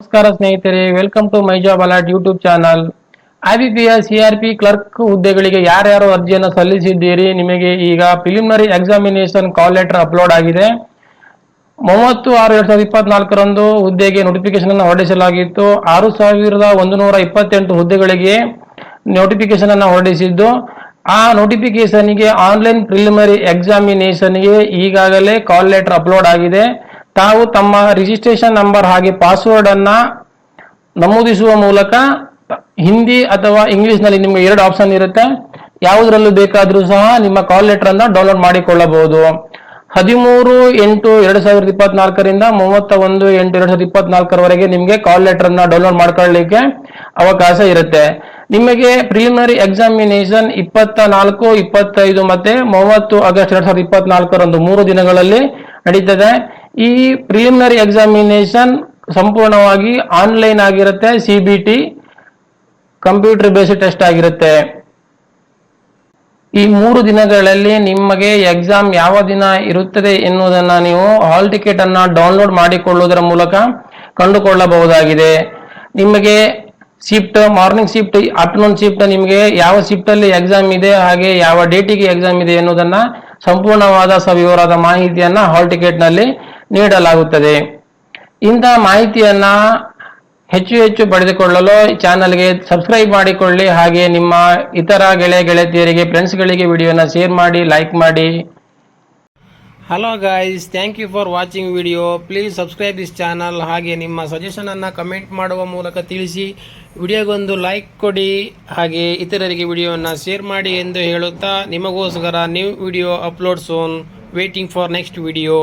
ನಮಸ್ಕಾರ ಸ್ನೇಹಿತರೆ welcome to my job alert YouTube channel IBPS CRP clerk ಹುದ್ದೆಗಳಿಗೆ ಯಾರ್ಯಾರು ಅರ್ಜಿಯನ್ನು ಸಲ್ಲಿಸಿದ್ದೀರಿ? ನಿಮಗೆ ಈಗ preliminary examination call letter upload ಆಗಿದೆ. ಮೂವತ್ತು ಆರು ಎರಡ್ ಸಾವಿರದ ಇಪ್ಪತ್ನಾಲ್ಕರಂದು ಹುದ್ದೆಗೆ ನೋಟಿಫಿಕೇಶನ್ ಅನ್ನು ಹೊರಡಿಸಲಾಗಿತ್ತು. ಆರು ಸಾವಿರದ ಒಂದು ನೂರ ಇಪ್ಪತ್ತೆಂಟು ಹುದ್ದೆಗಳಿಗೆ ನೋಟಿಫಿಕೇಶನ್ ಅನ್ನು ಹೊರಡಿಸಿದ್ದು. ಆ ನೋಟಿಫಿಕೇಶನ್ಗೆ ಆನ್ಲೈನ್ ಪ್ರಿಲಿಮಿನರಿ ಎಕ್ಸಾಮಿನೇಷನ್ಗೆ ಈಗಾಗಲೇ ಕಾಲ್ ಲೆಟರ್ ಅಪ್ಲೋಡ್ ಆಗಿದೆ. ತಾವು ತಮ್ಮ ರಿಜಿಸ್ಟ್ರೇಷನ್ ನಂಬರ್ ಹಾಗೆ ಪಾಸ್ವರ್ಡ್ ಅನ್ನ ನಮೂದಿಸುವ ಮೂಲಕ ಹಿಂದಿ ಅಥವಾ ಇಂಗ್ಲಿಷ್ನಲ್ಲಿ ನಿಮಗೆ ಎರಡು ಆಪ್ಷನ್ ಇರುತ್ತೆ. ಯಾವುದರಲ್ಲೂ ಬೇಕಾದರೂ ಸಹ ನಿಮ್ಮ ಕಾಲ್ ಲೆಟರ್ ಅನ್ನ ಡೌನ್ಲೋಡ್ ಮಾಡಿಕೊಳ್ಳಬಹುದು. ಹದಿಮೂರು ಎಂಟು ಎರಡು ಸಾವಿರದ ಇಪ್ಪತ್ನಾಲ್ಕರಿಂದ ಮೂವತ್ತ ಒಂದು ಎಂಟು ಎರಡು ಸಾವಿರದ ಇಪ್ಪತ್ನಾಲ್ಕರವರೆಗೆ ನಿಮಗೆ ಕಾಲ್ ಲೆಟರ್ ಅನ್ನ ಡೌನ್ಲೋಡ್ ಮಾಡ್ಕೊಳ್ಳಲಿಕ್ಕೆ ಅವಕಾಶ ಇರುತ್ತೆ. ನಿಮಗೆ ಪ್ರಿಲಿಮಿನರಿ ಎಕ್ಸಾಮಿನೇಷನ್ ಇಪ್ಪತ್ತ ನಾಲ್ಕು ಇಪ್ಪತ್ತೈದು ಮತ್ತೆ ಮೂವತ್ತು ಆಗಸ್ಟ್ ಎರಡ್ ಸಾವಿರದ ಇಪ್ಪತ್ನಾಲ್ಕರಂದು ಮೂರು ದಿನಗಳಲ್ಲಿ ನಡೀತದೆ. ಈ ಪ್ರಿಲಿಮಿನರಿ ಎಕ್ಸಾಮಿನೇಷನ್ ಸಂಪೂರ್ಣವಾಗಿ ಆನ್ಲೈನ್ ಆಗಿರುತ್ತೆ C B T computer based test ಆಗಿರುತ್ತೆ. ಈ ಮೂರು ದಿನಗಳಲ್ಲಿ ನಿಮಗೆ ಎಕ್ಸಾಮ್ ಯಾವ ದಿನ ಇರುತ್ತದೆ ಎನ್ನುವುದನ್ನು ನೀವು ಹಾಲ್ ಟಿಕೆಟ್ ಅನ್ನು ಡೌನ್ಲೋಡ್ ಮಾಡಿಕೊಳ್ಳುವುದರ ಮೂಲಕ ಕಂಡುಕೊಳ್ಳಬಹುದಾಗಿದೆ. ನಿಮಗೆ shift morning shift afternoon shift ನಿಮಗೆ ಯಾವ ಶಿಫ್ಟ್ ಅಲ್ಲಿ ಎಕ್ಸಾಮ್ ಇದೆ, ಹಾಗೆ ಯಾವ ಡೇಟಿಗೆ ಎಕ್ಸಾಮ್ ಇದೆ ಎನ್ನುವುದನ್ನು ಸಂಪೂರ್ಣವಾದ ಸವಿವರವಾದ ಮಾಹಿತಿಯನ್ನ ಹಾಲ್ ಟಿಕೆಟ್ನಲ್ಲಿ ನೀಡಲಾಗುತ್ತದೆ. ಇಂತಹ ಮಾಹಿತಿಯನ್ನ ಹೆಚ್ಚು ಹೆಚ್ಚು ಪಡೆದುಕೊಳ್ಳಲು ಚಾನಲ್ಗೆ ಸಬ್ಸ್ಕ್ರೈಬ್ ಮಾಡಿಕೊಳ್ಳಿ. ಹಾಗೆ ನಿಮ್ಮ ಇತರ ಗೆಳೆಯ ಗೆಳತಿಯರಿಗೆ ಫ್ರೆಂಡ್ಸ್ಗಳಿಗೆ ವಿಡಿಯೋನ ಶೇರ್ ಮಾಡಿ ಲೈಕ್ ಮಾಡಿ. Hello guys thank you for watching video please subscribe this channel ಹಾಗೆ ನಿಮ್ಮ ಸಜೆಷನನ್ನು ಕಮೆಂಟ್ ಮಾಡುವ ಮೂಲಕ ತಿಳಿಸಿ. ವಿಡಿಯೋಗೊಂದು ಲೈಕ್ ಕೊಡಿ. ಹಾಗೆ ಇತರರಿಗೆ ವಿಡಿಯೋವನ್ನು ಶೇರ್ ಮಾಡಿ ಎಂದು ಹೇಳುತ್ತಾ, ನಿಮಗೋಸ್ಕರ new video upload soon waiting for next video